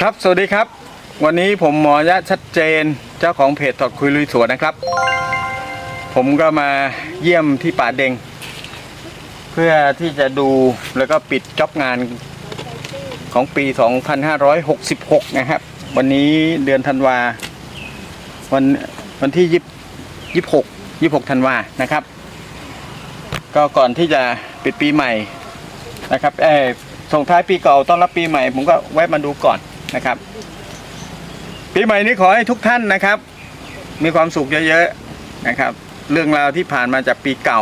ครับ สวัสดีครับ วันนี้ผมหมอยะชัดเจนเจ้าของเพจถอดคุยลุยสวนนะครับ ผมก็มาเยี่ยมที่ป่าเดง เพื่อที่จะดูแล้วก็ปิดจ็อบงานของปี 2566 นะครับ วันนี้เดือนธันวา วันวันที่ยี่26 26ธันวานะครับ ก็ก่อนที่จะปิดปีใหม่นะครับเออ ส่งท้ายปีเก่าต้อนรับปีใหม่ ผมก็แวะมาดูก่อนนะครับ ปีใหม่นี้ขอให้ทุกท่านนะครับ มีความสุขเยอะๆนะครับ เรื่องราวที่ผ่านมาจากปีเก่า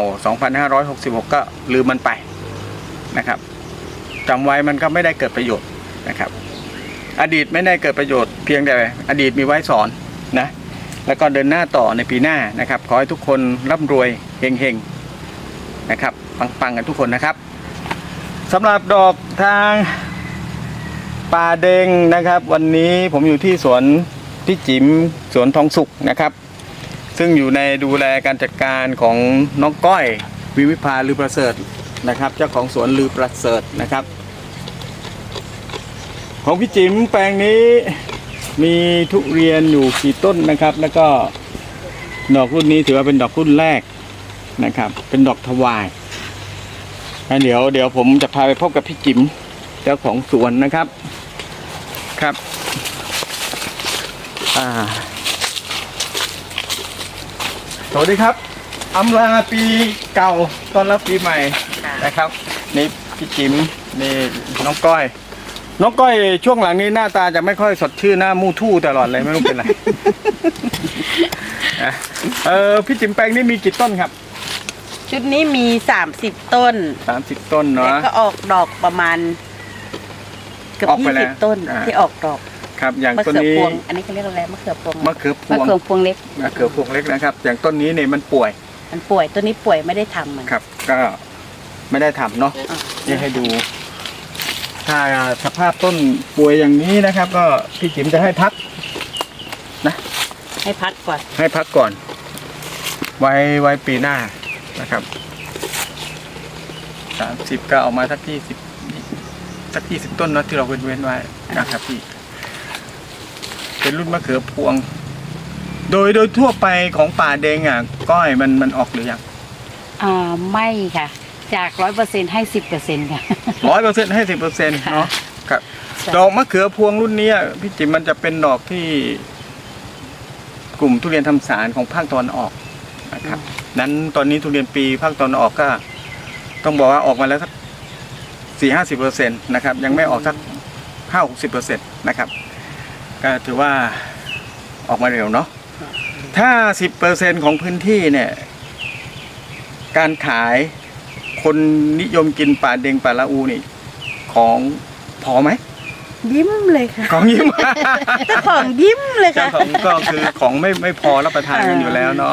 2566 ก็ลืมมันไปนะครับจำไว้มันก็ไม่ได้เกิดประโยชน์นะครับ อดีตไม่ได้เกิดประโยชน์เพียงแต่อดีตมีไว้สอนนะแล้วก็เดินหน้าต่อในปีหน้านะครับ ขอให้ทุกคนร่ำรวยเฮงๆนะครับปังๆกันทุกคนนะครับ สำหรับดอกทางป่าเดงนะครับ วันนี้ผมอยู่ที่สวนพี่จิ๋มสวนทองสุกนะครับ ซึ่งอยู่ในดูแลการจัดการของน้องก้อย วิวิภาลือประเสริฐนะครับ เจ้าของสวนลือประเสริฐนะครับ ของพี่จิ๋มแปลงนี้มีทุเรียนอยู่กี่ต้นนะครับ แล้วก็ดอกรุ่นนี้ถือว่าเป็นดอกรุ่นแรกนะครับ เป็นดอกถวาย เดี๋ยวเดี๋ยวผมจะพาไปพบกับพี่จิ๋มเจ้าของสวนนะครับ ครับ อ่า สวัสดีครับอำลาปีเก่าตอนรับปีใหม่นะครับนี่พี่จิ๋มนี่น้องก้อย น้องก้อยช่วงหลังนี้หน้าตาจะไม่ค่อยสดชื่นหน้ามูทู่ตลอดเลยไม่รู้เป็นไรเออพี่จิ๋มแปลงนี่มีกี่ต้นครับ ชุดนี้มี30ต้น สามสิบต้นแล้วเนาะ ก็ออกดอกประมาณ เกือบออกไปยี่แล้สิวบต้นอ่า ที่ออกดอกครับ อย่างมะต้นเขือนี้พวง อันนี้เขาเรียกอะไรมะเขือพวงมะเขือพมะวงเขือพวงเล็ก มะเขือพวงเล็กนะครับ อย่างต้นนี้เนี่ยมันป่วยมันป่วยต้นนี้ป่วยไม่ได้ทำมันครับ ก็ไม่ได้ทำเนาะ อะนี่ให้ดู ถ้าสภาพต้นป่วยอย่างนี้นะครับ ก็พี่จิ๋มจะให้พัก ให้พักก่อน ให้พักก่อน ไว้ไว้ปีหน้า นะครับสามสิบก็เอามาสักยี่สิบสักยี่สิบต้นเนาะที่เราเว้นเว้นๆไว้นะครับพี่ เป็นรุ่นมะเขือพวง โดยโดยทั่วไปของป่าแดงอะก้อยมันมันออกหรือยังอ่าไม่ค่ะ จากร้อยเปอร์เซ็นให้สิบเปอร์เซ็นค่ะร้อยเปอร์เซ็นต์ให้สิบเปอร์เซ็นต์เนาะครับใช่ดอกมะเขือพวงรุ่นเนี้ยพี่จิ๋มมันจะเป็นดอกที่ กลุ่มทุเรียนทำสารของภาคตะวันออกนะครับ นั้นตอนนี้ทุเรียนปีภาคตะวันออกก็ ต้องบอกว่าออกมาแล้วสักสี่ห้าสิบเปอร์เซ็นต์นะครับ ยังไม่ออกสักห้าหกสิบเปอร์เซ็นต์นะครับ ก็ถือว่าออกมาเร็วเนาะถ้าสิบเปอร์เซ็นต์ของพื้นที่เนี่ย การขายคนนิยมกินป่าเดงป่าละอูนี่ ของพอไหมยิ้มเลยค่ะ ของยิ้มเจ้าของยิ้มเลยเจ้าค่ะของก็คือของไม่ไม่พอรับประทานกันอยู่แล้วเนาะ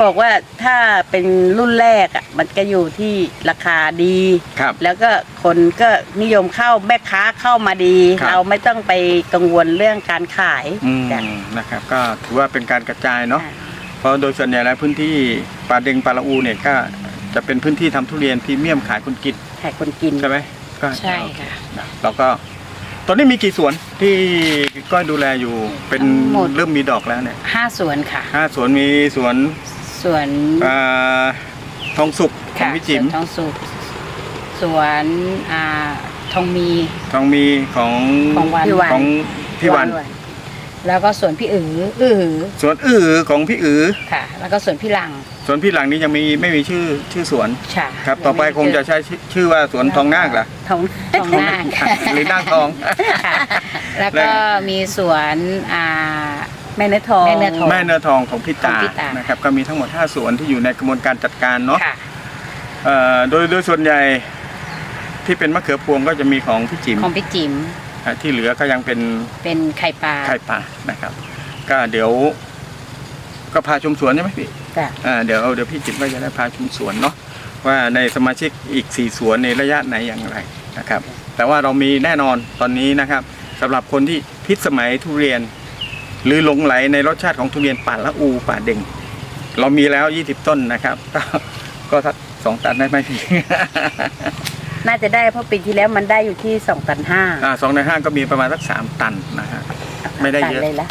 บอกบอกว่าถ้าเป็นรุ่นแรกอะมันก็อยู่ที่ราคาดี ครับ แล้วก็คนก็นิยมเข้าแม่ค้าเข้ามาดี ครับ เราไม่ต้องไปกังวลเรื่องการขายอืมจ้ะนะครับ ก็ถือว่าเป็นการกระจายเนาะ อ่า เพราะโดยส่วนใหญ่แล้วพื้นที่ป่าเดงป่าละอูเนี่ยก็จะเป็นพื้นที่ทำทุเรียนพรีเมียมขายคนกินขายคนกิน ใช่ไหมก็ใช่ค่ะ นะแล้วก็ ตอนนี้มีกี่สวนที่ก้อยดูแลอยู่เป็นทั้งหมด เริ่มมีดอกแล้วเนี่ยห้าสวนค่ะ ห้าสวนมีสวน สวนอ่าทองสุกของค่ะพี่จิ๋มสวนทองสุกสวนอ่าทองมีทองมีของของวันพี่วันของพี่วัน แล้วก็สวนพี่อืออือหือสวนอื้อของพี่อือค่ะ แล้วก็สวนพี่หลังสวนพี่หลังนี้ยังมีไม่มีชื่อชื่อสวนค่ะครับ ต่อไปคงจะใช้ชื่อชื่อว่าสวนทองนาคล่ะทองทองนาคหรือนาคทองค่ะแล้วก็มีสวนอ่า แม่เนื้อทอง แม่เนื้อทอง แม่เนื้อทองของพี่ตาของพี่ตาน นะครับก็มีทั้งหมด 5สวนที่อยู่ในกระบวนการจัดการเนาะค่ะ เอ่อโดยโดยส่วนใหญ่ที่เป็นมะเขือพวงก็จะมีของพี่จิ๋มของพี่จิ๋มอะที่เหลือก็ยังเป็น เป็นไข่ปลาไข่ป่านะครับ ก็เดี๋ยวก็พาชมสวนใช่ไหมพี่จ้ะอ่าเดี๋ยวเดี๋ยวพี่จิ๋มก็จะได้พาชมสวนเนาะว่าในสมาชิกอีก4สวนในระยะไหนอย่างไรนะครับ แต่ว่าเรามีแน่นอนตอนนี้นะครับสำหรับคนที่พิษสมัยทุเรียน หรือหลงไหลในรสชาติของทุเรียนป่าละอูป่าเด่ง เรามีแล้ว 20 ต้นนะครับ ก็ก็สักสองตันได้ไหมพี่ น่าจะได้เพราะปีที่แล้วมันได้อยู่ที่สองตันห้าอ่าสองในห้างก็มีประมาณสักสามตันนะฮะ ไม่ได้เยอะ เลยละ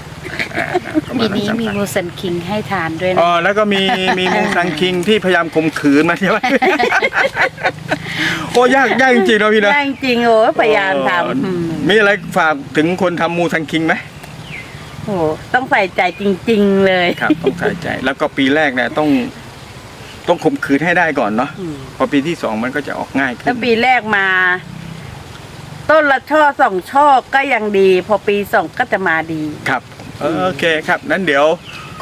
อ่าประปีมาณสักนี้สามมีตันมูสันคิงให้ทานด้วยอ๋นะอแล้วก็มีมีมูซังคิงที่พยายามข่มขืนมาใช่ไหม โอ้ยากยากจริงๆเนาะพี่นะได้จริงๆโอ้พยายามทำอืมมีอะไรฝากถึงคนทำมูซังคิงไหม โอ้ต้องใส่ใจจริง ๆ เลยครับต้องใส่ใจ แล้วก็ปีแรกเนี่ยต้อง ต้องข่มขืนให้ได้ก่อนเนาะอืมพอปีที่สองมันก็จะออกง่ายขึ้ถ้านปีแรกมา ต้นละช่อสองช่อก็ยังดี พอปีสองก็จะมาดีครับเออโอเคครับ นั้นเดี๋ยว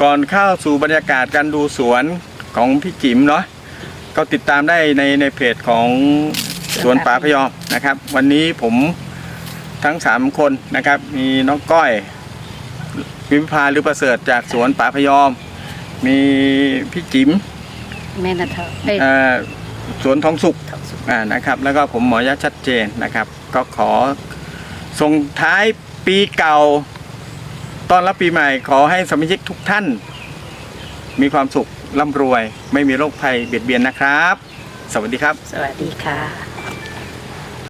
ก่อนเข้าสู่บรรยากาศการดูสวนของพี่จิ๋มเนาะก็ติดตามได้ในในเพจของสวนป่าพยอมนะครับ วันนี้ผมทั้งสามคนนะครับ มีน้องก้อย วิมพาหรือประเสริฐจากสวนป่าพยอม มีพี่จิ๋มแม่นะเธอเอ้ย เอ่อสวนทองสุขทองสุกอ่านะครับ แล้วก็ผมหมอยะชัดเจนนะครับ ก็ขอส่งท้ายปีเก่าต้อนรับปีใหม่ ขอให้สมาชิกทุกท่าน มีความสุขร่ำรวย ไม่มีโรคภัยเบียดเบียนนะครับ สวัสดีครับ สวัสดีค่ะ